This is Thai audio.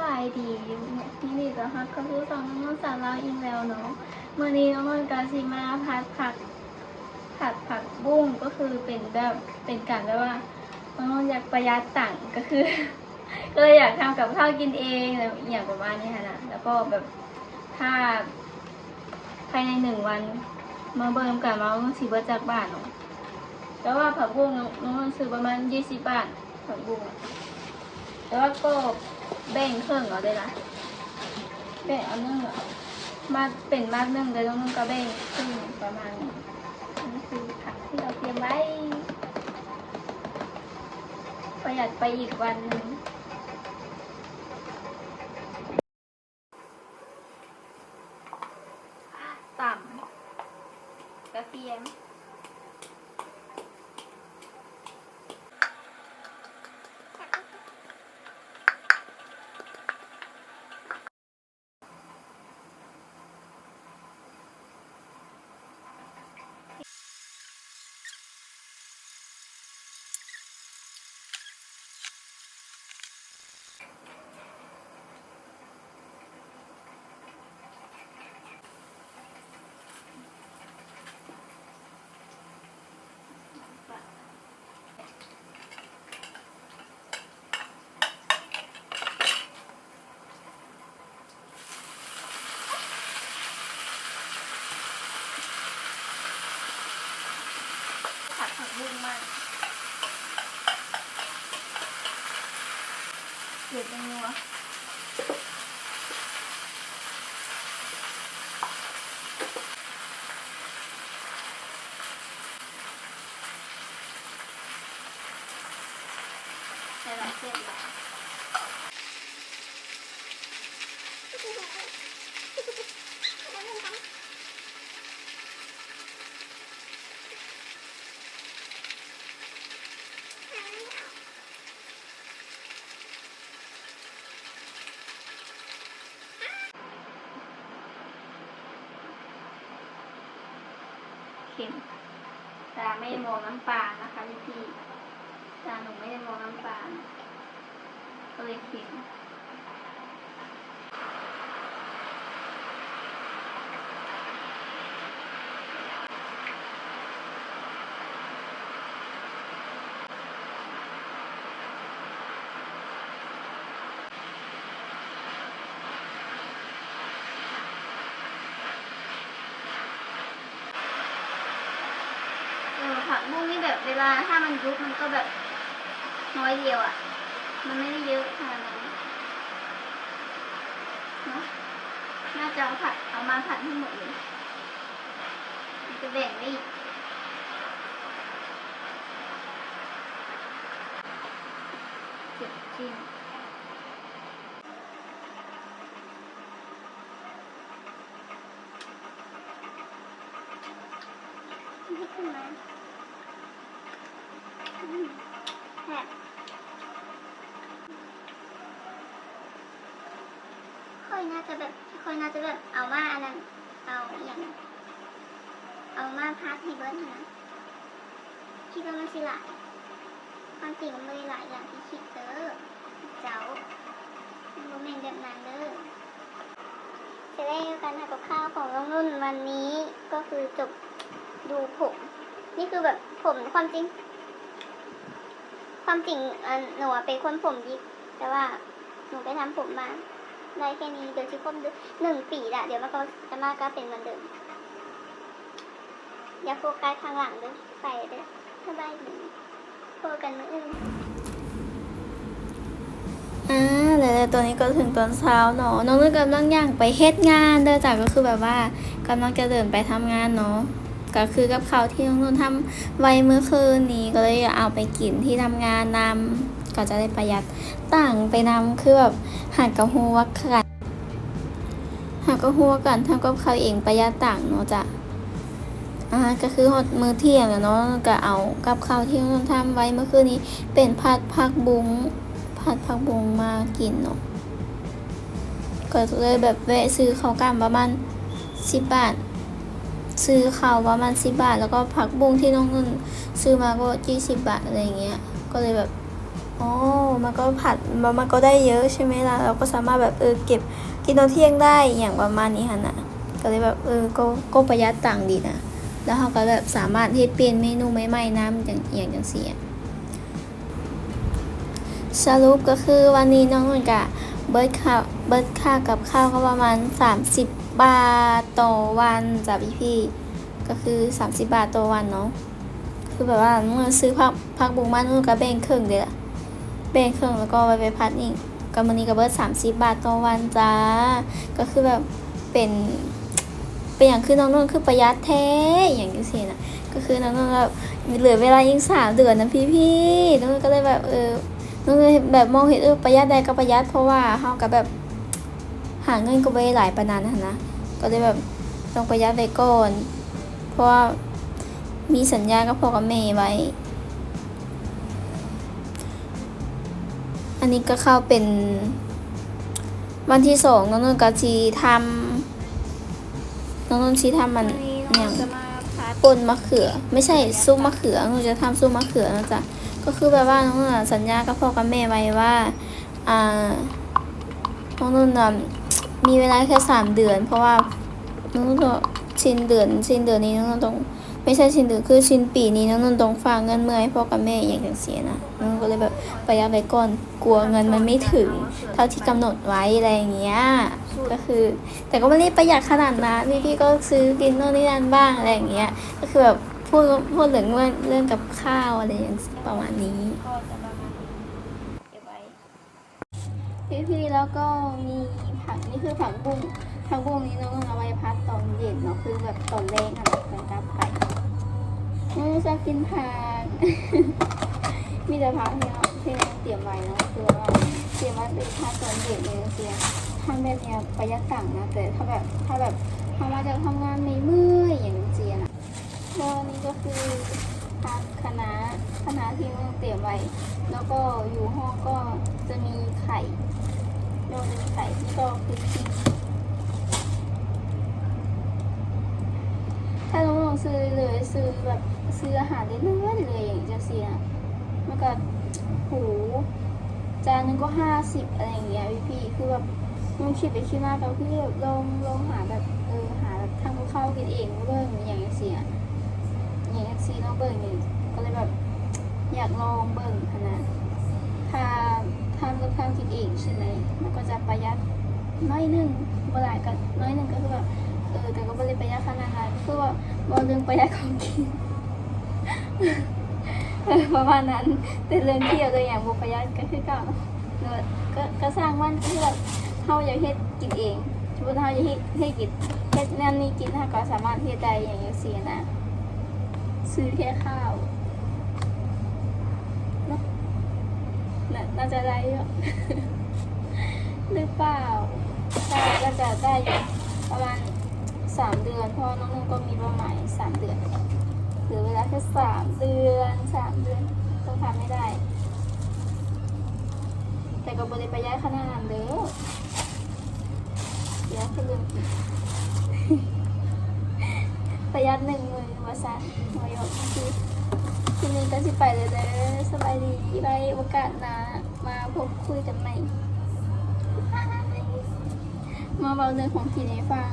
บายดีนี่นี่จะฮักกระพู้สองน้องสาวเราอีกแล้วเนาะเมื่อนี้น้องนนท์กาซิมาพัดผักผัดผักบุ้งก็คือเป็นแบบเป็นการแบบว่าน้องอยากประหยัดตังค์ก็คือ ก็เลยอยากทำกับข้าวกินเองอะไรอย่างประมาณนี้ค่ะนะแล้วก็แบบถ้าภายในหนึ่งวันมาเบิ่มกันมาต้องสีเบอจากบ้านเนาะแต่ว่าผักบุ้งน้องซื้อประมาณยี่สิบบาทผักบุ้งแต่ว่าก็ แบ่งเครื่องเอาได้ละแบ่งเอาเนื่องอมาเป็นมากเนื่องเลยต้องนึ่งก็แบ่งครึ่งประมาณนี้คือผักที่เราเตรียมไว้ ประหยัดไปอีกวันหนึ่งต่ำกระเทียม ผัด ผักบุ้งมากเดือดจังนัวใส่หลายเส้นหลายเค็มตา ไม่ได้มองน้ำปลานะคะพี่พี่ตาหนูไม่ได้มองน้ำปลาก็เลยเค็ม เออผักบุ้งนี่ แบบเวลาถ้ามันยุบมันก็แบบน้อยเดียวอะ มันไม่ได้เยอะขนาดนั้นเนาะน่าจะเอาผัดเอามาผัดให้หมดเลยมันจะแบ่งได้อีกเจ็บจริงนี่ขึ้นมาอืม แซ่ค่อยน่าจะแบบค่อยน่าจะแบบเอามาอันนั้นเอาอย่างเอามาพัดให้เบิร์ดนะคิดว่ามันสิหลายความจริงมันไม่ได้หลายอย่างที่คิดเด้อเจ้ามันบ่แม่นแบบนั้นเด้อจะได้การทำกับข้าวของน้องนุ่นวันนี้ก็คือจบดูผม นี่คือแบบผมความจริง ความจริงอันหนูเป็นคนผมยิกแต่ว่าหนูไปทำผมมาได้แค่นี้เดี๋ยวชิคมหนึ่งปีละเดี๋ยวมันก็จะมากก็เป็นเหมือนเดิมอย่าโฟกัสข้างหลังเด้อใส่เด้อสบายดีโฟกันมืออื่นอ่าแล้วตัวนี้ก็ถึงตอนเช้าเนาะน้องนุ่นกำลังย่างไปเฮ็ดงานเด้อจ้ะก็คือแบบว่ากำลังจะเดินไปทำงานเนาะ ก็คือกับข้าวที่น้องนุ่นทำไว้เมื่อคืนนี้ก็เลยเอาไปกินที่ทำงานนำก็จะได้ประหยัดต่างไปนำคือแบบหักกระหัวกันหักกระหัวกันทำกับข้าวเองประหยัดต่างเนาะจ้ะอ่าก็คือฮอดมือเที่ยงแล้วเนาะก็เอากับข้าวที่น้องนุ่นทำไว้เมื่อคืนนี้เป็นผัดผักบุ้งผัดผักบุ้งมากินเนาะก็เลยแบบแวะซื้อข้าวกล้ามประมาณ10บาท ซื้อข้าวประมาณสิบบาท แล้วก็ผักบุ้งที่น้องนุ่นซื้อมาก็ยี่สิบบาทอะไรอย่างเงี้ย ก็เลยแบบอ๋อมันก็ผัดมันมันก็ได้เยอะใช่ไหมล่ะ เราก็สามารถแบบเออเก็บกินตอนเที่ยงได้อย่างประมาณนี้ค่ะนะก็เลยแบบเออก็ก็ประหยัดตังค์ดีนะ แล้วเขาก็แบบสามารถที่เปลี่ยนเมนูใหม่ๆน้ำอย่างอย่างอย่างเสียสรุปก็คือวันนี้น้องนุ่นกะเบิร์ดค่าเบิร์ดค่ากับข้าวก็ประมาณ 30 บาทต่อวันจ้ะพี่พี่ก็คือ 30 บาทต่อวันเนาะคือแบบว่าเมื่อซื้อผักผักบุ้งมานุ่นก็แบ่งครึ่งเลยล่ะแบ่งครึ่งแล้วก็ไว้ไปพัดอีกกับมันนี้ก็เบิร์ด30บาทต่อวันจ้าก็คือแบบเป็นเป็นอย่างคือน้องนุ่นคือประหยัดแท้อย่างที่สินะก็คือน้องนุ่นแบบเหลือเวลายิงสามเดือนนะพี่พี่น้องนุ่นก็เลยแบบเออน้องนุ่นแบบมองเห็นเออประหยัดได้ก็ประหยัดเพราะว่าเฮากับแบบ หาเงินก็ไม่ได้หลายปานนั้นนะ ก็เลยแบบต้องประหยัดไว้ก่อน เพราะว่ามีสัญญากับพ่อกับแม่ไว้ อันนี้ก็เข้าเป็นวันที่สองน้องนุ่นก็ชีทำน้องนนท์ชีทำมันอย่างปนมะเขือ ไม่ใช่ซุปมะเขือหนูจะทำซุปมะเขือนะจ๊ะก็คือแบบว่าน้องนนท์สัญญากับพ่อกับแม่ไว้ว่า อ่า น้องนนท์อะมีเวลาแค่สามเดือน เพราะว่าน้องนต้องสิ้นเดือนสิ้นเดือนนี้น้องนต้องไม่ใช่สิ้นเดือนคือสิ้นปีนี้น้องนนท์ต้องฝากเงินเมื่อให้พ่อกับแม่อย่างอย่างเสียนะน้องนก็เลยแบบประหยัดไว้ก่อนกลัวเงินมันไม่ถึง เท่าที่กำหนดไว้อะไรอย่างเงี้ยก็คือ แต่ก็ไม่ได้ประหยัดขนาดนั้นพี่พี่ก็ซื้อกินโน่นนี่นั่นบ้างอะไรอย่างเงี้ยก็คือแบบพูดพูดถึงเรื่องเรื่องกับข้าวอะไรอย่างประมาณนี้เก็บไว้ พี่พี่แล้วก็มีผักนี่คือผักบุ้งผักบุ้งนี้น้องเอาไว้พัดตอนเย็นเนาะคือแบบตอนแรงอะไรเหมือนกับไปน้องชอบกินผักมีแต่ผักที่เราที่เราเตรียมไว้เนาะคือว่าเตรียมไว้เป็นพัดตอนเย็นเลยเสียทำแบบเนี้ยประหยัดตังค์นะแต่ถ้าแบบถ้าแบบทำมาจากทำงานในมืออย่างเจียนะก็นี่ก็คือ ผักคะน้าคะที่น้อเตรียมไว้ แล้วก็อยู่ห้องก็จะมีไข่โดนมีไข่ที่ก็คือพริกถ้าน้องลองซื้อเลยซื้อแบบซื้ออาหารเรื่อยๆเลยอย่างจะเสียมันก็หูจานหนึงก็ห้าสิบอะไรอย่างเงี้ยพี่คือแบบมันคิดไปคิดมาก็คือแบบลองลองหาแบบเออหาแบบทำกับข้าวกินเองเบิ่งอย่างเสียอย่างเสียน้องเบิ่งนี่ ก็เลยแบบอยากลองเบิ่งค่ะนะถ้าทำกับข้าวกินเองใช่ไหมมันก็จะประหยัดน้อยหนึ่งบ่หลายก็น้อยหนึ่งก็คือแบบเออแต่ก็ไม่ได้ประหยัดขนาดนั้นคือว่าบ่เรื่องประหยัดของกินประมาณนั้นแต่เรื่องเที่ยวตัวอย่างบ่ประหยัดก็คือเก่าเนอะก็ก็สร้างมันคือแบบเฮาอยากเฮ็ดกินเองสมมุติเฮาอยากเฮ็ดให้กินเฮ็ดนั่นนี่กินเฮาก็สามารถเฮ็ดได้อย่างจังซี่นะซื้อแค่ข้าว น่าน่าจะได้เยอะหรือเปล่าใช่ก็จะได้อยู่ประมาณสามเดือนเพราะน้องนุ่นก็มีประมาณสามเดือนหลือเวลาแค่สามเดือนสามเดือนต้องทำไม่ได้ แต่ก็บริประหยัดขนาดนั้นเด้อเดี๋ยวคือลืมอีกประหยัดหนึ่งหมื่นวาสันหัวยกคือ ทีนี้ก็สิไปเลยเด้อสบายดีไปโอกาสหนะมาพบคุยกันใหม่ มาเบาเรื่องของทีนให้ฟัง